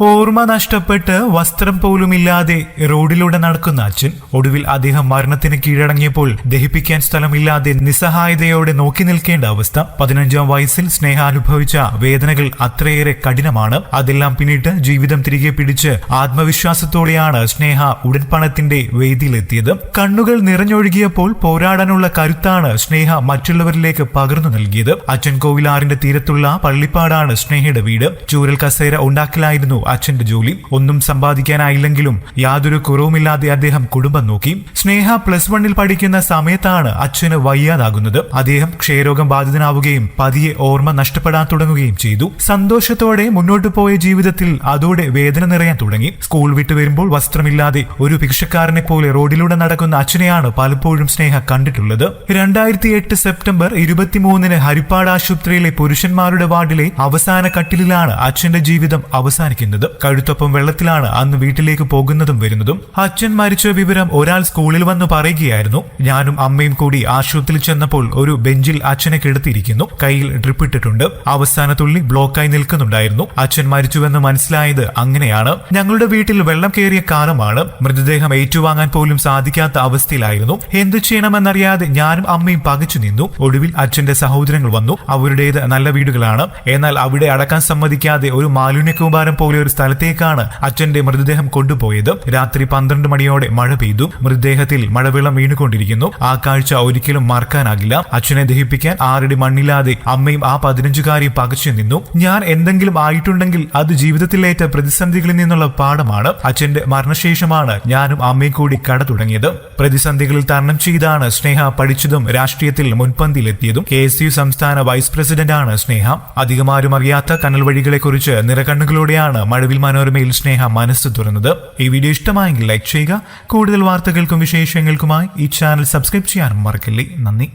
ഓർമ്മ നഷ്ടപ്പെട്ട് വസ്ത്രം പോലുമില്ലാതെ റോഡിലൂടെ നടക്കുന്ന അച്ഛൻ ഒടുവിൽ അദ്ദേഹം മരണത്തിന് കീഴടങ്ങിയപ്പോൾ ദഹിപ്പിക്കാൻ സ്ഥലമില്ലാതെ നിസ്സഹായതയോടെ നോക്കി നിൽക്കേണ്ട അവസ്ഥ. പതിനഞ്ചാം വയസ്സിൽ സ്നേഹ അനുഭവിച്ച വേദനകൾ അത്രയേറെ കഠിനമാണ്. അതെല്ലാം പിന്നിട്ട് ജീവിതം തിരികെ പിടിച്ച് ആത്മവിശ്വാസത്തോടെയാണ് സ്നേഹ ഉടൻപണത്തിന്റെ വേദിയിലെത്തിയത്. കണ്ണുകൾ നിറഞ്ഞൊഴുകിയപ്പോൾ പോരാടാനുള്ള കരുത്താണ് സ്നേഹ മറ്റുള്ളവരിലേക്ക് പകർന്നു നൽകിയത്. അച്ഛൻ കോവിലാറിന്റെ തീരത്തുള്ള പള്ളിപ്പാടാണ് സ്നേഹയുടെ വീട്. ചൂരൽ കസേര ഉണ്ടാക്കലായിരുന്നു അച്ഛന്റെ ജോലി ഒന്നും സമ്പാദിക്കാനായില്ലെങ്കിലും യാതൊരു കുറവുമില്ലാതെ അദ്ദേഹം കുടുംബം നോക്കി. സ്നേഹ പ്ലസ് വണ്ണിൽ പഠിക്കുന്ന സമയത്താണ് അച്ഛന് വയ്യാതാകുന്നത്. അദ്ദേഹം ക്ഷയരോഗം ബാധിതനാവുകയും പതിയെ ഓർമ്മ നഷ്ടപ്പെടാൻ തുടങ്ങുകയും ചെയ്തു. സന്തോഷത്തോടെ മുന്നോട്ടു പോയ ജീവിതത്തിൽ അതോടെ വേദന നിറയാൻ തുടങ്ങി. സ്കൂൾ വിട്ടു വരുമ്പോൾ വസ്ത്രമില്ലാതെ ഒരു ഭിക്ഷക്കാരനെ പോലെ റോഡിലൂടെ നടക്കുന്ന അച്ഛനെയാണ് പലപ്പോഴും സ്നേഹ കണ്ടിട്ടുള്ളത്. രണ്ടായിരത്തി എട്ട് സെപ്റ്റംബർ ഇരുപത്തിമൂന്നിന് ഹരിപ്പാട് ആശുപത്രിയിലെ പുരുഷന്മാരുടെ വാർഡിലെ അവസാന കട്ടിലിലാണ് അച്ഛന്റെ ജീവിതം അവസാനിക്കുന്നത്. കഴുത്തൊപ്പം വെള്ളത്തിലാണ് അന്ന് വീട്ടിലേക്ക് പോകുന്നതും വരുന്നതും. അച്ഛൻ മരിച്ച വിവരം ഒരാൾ സ്കൂളിൽ വന്ന് പറയുകയായിരുന്നു. ഞാനും അമ്മയും കൂടി ആശുപത്രിയിൽ ചെന്നപ്പോൾ ഒരു ബെഞ്ചിൽ അച്ഛനെ കിടത്തിയിരിക്കുന്നു. കയ്യിൽ ഡ്രിപ്പ് ഇട്ടിട്ടുണ്ട്. അവസാന തുള്ളി ബ്ലോക്കായി നിൽക്കുന്നുണ്ടായിരുന്നു. അച്ഛൻ മരിച്ചുവെന്ന് മനസ്സിലായത് അങ്ങനെയാണ്. ഞങ്ങളുടെ വീട്ടിൽ വെള്ളം കയറിയ കാലമാണ്. മൃതദേഹം ഏറ്റുവാങ്ങാൻ പോലും സാധിക്കാത്ത അവസ്ഥയിലായിരുന്നു. എന്തു ചെയ്യണമെന്നറിയാതെ ഞാനും അമ്മയും പകച്ചു നിന്നു. ഒടുവിൽ അച്ഛന്റെ സഹോദരങ്ങൾ വന്നു. അവരുടേത് നല്ല വീടുകളാണ്. എന്നാൽ അവിടെ അടക്കാൻ സമ്മതിക്കാതെ ഒരു മാലിന്യ കൂമ്പാരം പോലെ ഒരു സ്ഥലത്തേക്കാണ് അച്ഛന്റെ മൃതദേഹം കൊണ്ടുപോയത് രാത്രി പന്ത്രണ്ട് മണിയോടെ മഴ പെയ്തു. മൃതദേഹത്തിൽ മഴവെള്ളം വീണുകൊണ്ടിരിക്കുന്നു. ആ കാഴ്ച ഒരിക്കലും മറക്കാനാകില്ല. അച്ഛനെ ദഹിപ്പിക്കാൻ ആരുടെ മണ്ണില്ലാതെ അമ്മയും ആ പതിനഞ്ചുകാരെയും പകച്ചു നിന്നു. ഞാൻ എന്തെങ്കിലും ആയിട്ടുണ്ടെങ്കിൽ അത് ജീവിതത്തിലേറ്റ പ്രതിസന്ധികളിൽ നിന്നുള്ള പാഠമാണ്. അച്ഛന്റെ മരണശേഷമാണ് ഞാനും അമ്മയും കൂടി കട തുടങ്ങിയത്. പ്രതിസന്ധികളിൽ തരണം ചെയ്താണ് സ്നേഹ പഠിച്ചതും രാഷ്ട്രീയത്തിൽ മുൻപന്തിയിലെത്തിയതും. കെ എസ് യു സംസ്ഥാന വൈസ് പ്രസിഡന്റാണ് സ്നേഹ. അധികമാരും അറിയാത്ത കനൽ വഴികളെക്കുറിച്ച് നിറകണ്ണുകളോടെയാണ് മഴവിൽ മനോരമയിൽ സ്നേഹ മനസ്സ് തുറന്നത്. ഈ വീഡിയോ ഇഷ്ടമായെങ്കിൽ ലൈക്ക് ചെയ്യുക. കൂടുതൽ വാർത്തകൾക്കും വിശേഷങ്ങൾക്കുമായി ഈ ചാനൽ സബ്സ്ക്രൈബ് ചെയ്യാനും മറക്കല്ലേ. നന്ദി.